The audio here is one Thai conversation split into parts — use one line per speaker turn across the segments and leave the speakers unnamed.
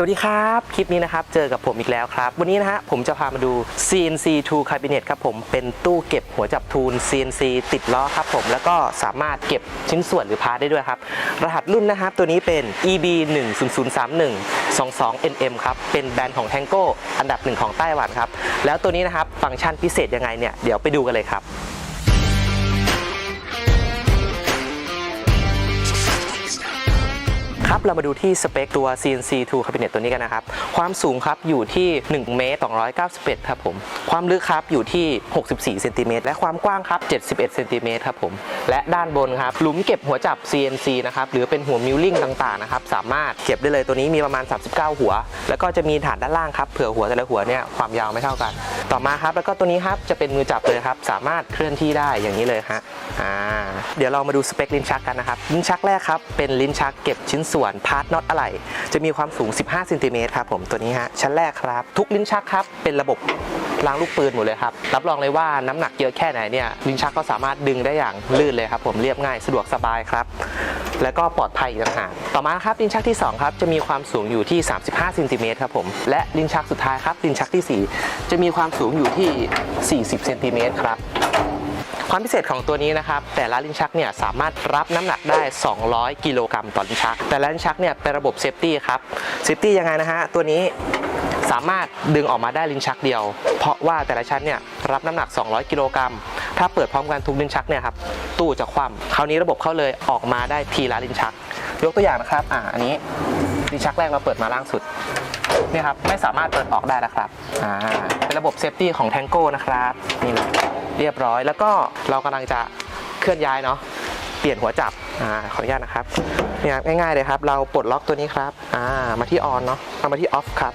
สวัสดีครับ คลิปนี้นะครับ เจอกับผมอีกแล้วครับ วันนี้นะฮะผมจะพามาดู CNC Tool Cabinet ครับผม เป็นตู้เก็บหัวจับทูล CNC ติดล้อครับผม แล้วก็สามารถเก็บชิ้นส่วนหรือพาร์ทได้ด้วยครับ รหัสรุ่นนะครับ ตัวนี้เป็น EB 1 0 0 3 1 2 2 NM ครับ เป็นแบรนด์ของ Tango อันดับหนึ่งของไต้หวันครับ แล้วตัวนี้นะครับ ฟังก์ชันพิเศษยังไงเนี่ย เดี๋ยวไปดูกันเลยครับ ครับเรามาดูที่สเปคตัว CNC Tool Cabinet ตัวนี้กันนะครับ ความสูงครับอยู่ที่ 1 เมตร291ครับผม ความลึกครับอยู่ที่ 64เซนติเมตรและความกว้างครับ71เซนติเมตรครับผม และด้านบนครับหลุมเก็บหัวจับ CNC นะครับหรือเป็นหัวมิลลิ่งต่างๆนะครับสามารถเก็บได้เลยตัวนี้มีประมาณ 39 หัว แล้วก็จะมีฐานด้านล่างครับเผื่อหัวแต่ละหัวเนี่ยความยาวไม่เท่ากัน ต่อมาครับแล้วก็ตัวนี้ครับจะเป็นมือจับเลยครับสามารถเคลื่อนที่ได้อย่างนี้เลยฮะอ่าเดี๋ยวเรามาดูสเปคลิ้นชักกันนะครับลิ้นชักแรกครับเป็นลิ้นชักเก็บชิ้นส่วนพาร์ทน็อตอะไหล่จะมีความสูง 15เซนติเมตรครับผมตัวนี้ฮะชั้นแรกครับ ทุกลิ้นชักครับเป็นระบบรางลูกปืนหมดเลยครับ รับรองเลยว่าน้ำหนักเยอะแค่ไหนเนี่ยลิ้นชักก็สามารถดึงได้อย่างลื่นเลยครับผมเรียบง่ายสะดวกสบายครับ แล้วก็ปลอดภัยต่างหากต่อมาครับลิ้นชักที่ 2 ครับ จะมีความสูงอยู่ที่ 35เซนติเมตรครับผม และลิ้นชักสุดท้ายครับลิ้นชักทีสี่ 4 จะมีความสูงอยู่ที่ 40เซนติเมตรครับความพิเศษของตัวนี้นะครับ แต่ละลิ้นชักเนี่ยสามารถรับน้ำหนักได้ 200 กิโลกรัมต่อลิ้นชัก แต่ละลิ้นชักเนี่ยเป็นระบบเซฟตี้ครับเซฟตี้ยังไงนะฮะ ตัวนี้สามารถดึงออกมาได้ลิ้นชักเดียว เพราะว่าแต่ละชั้นเนี่ยรับน้ำหนัก 200 กิโลกรัม ถ้าเปิดพร้อมกันทุกลิ้นชักเนี่ยครับตู้จะคว่ำคราวนี้ระบบเข้าเลยออกมาได้ทีละลิ้นชัก ยกตัวอย่างนะครับอ่าอันนี้ลิ้นชักแรกเราเปิดมาล่างสุดนี่ครับไม่สามารถเปิดออกได้แล้วครับอ่าเป็นระบบเซฟตี้ของ Tango นะครับนี่เลยเรียบร้อย แล้วก็เรากำลังจะเคลื่อนย้ายเนาะเปลี่ยนหัวจับอ่าขออนุญาตนะครับเนี่ยง่ายๆเลยครับ เราปลดล็อกตัวนี้ครับอ่ามาที่ออนเนาะเอามาที่ออฟครับ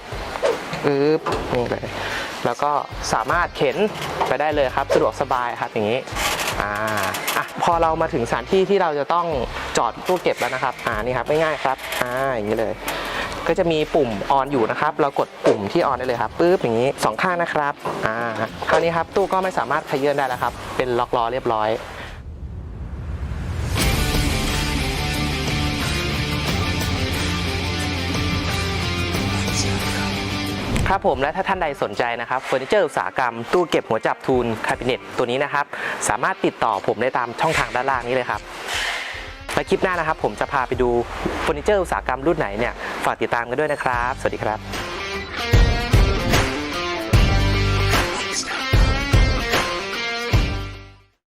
อึ๊บนี่เลย แล้วก็สามารถเข็นไปได้เลยครับ สะดวกสบายครับอย่างนี้อ่าอะพอเรามาถึงสถานที่ที่เราจะต้องจอดตู้เก็บแล้วนะครับอ่านี่ครับง่ายๆครับอ่าอย่างนี้เลยก็จะมีปุ่มออนอยู่นะครับ เรากดปุ่มที่ออนได้เลยครับปึ๊บอย่างนี้สองข้างนะครับ อ่า คราวนี้ครับตู้ก็ไม่สามารถขยื่นได้แล้วครับ เป็นล็อกล้อเรียบร้อย ครับผมและถ้าท่านใดสนใจนะครับเฟอร์นิเจอร์อุตสาหกรรม ตู้เก็บหัวจับทูลคาบิเนตตัวนี้นะครับ สามารถติดต่อผมได้ตามช่องทางด้านล่างนี้เลยครับและคลิปหน้านะครับ ผมจะพาไปดูเฟอร์นิเจอร์อุตสาหกรรมรุ่นไหนเนี่ยฝากติดตามกันด้วยนะครับ สวัสดีครับ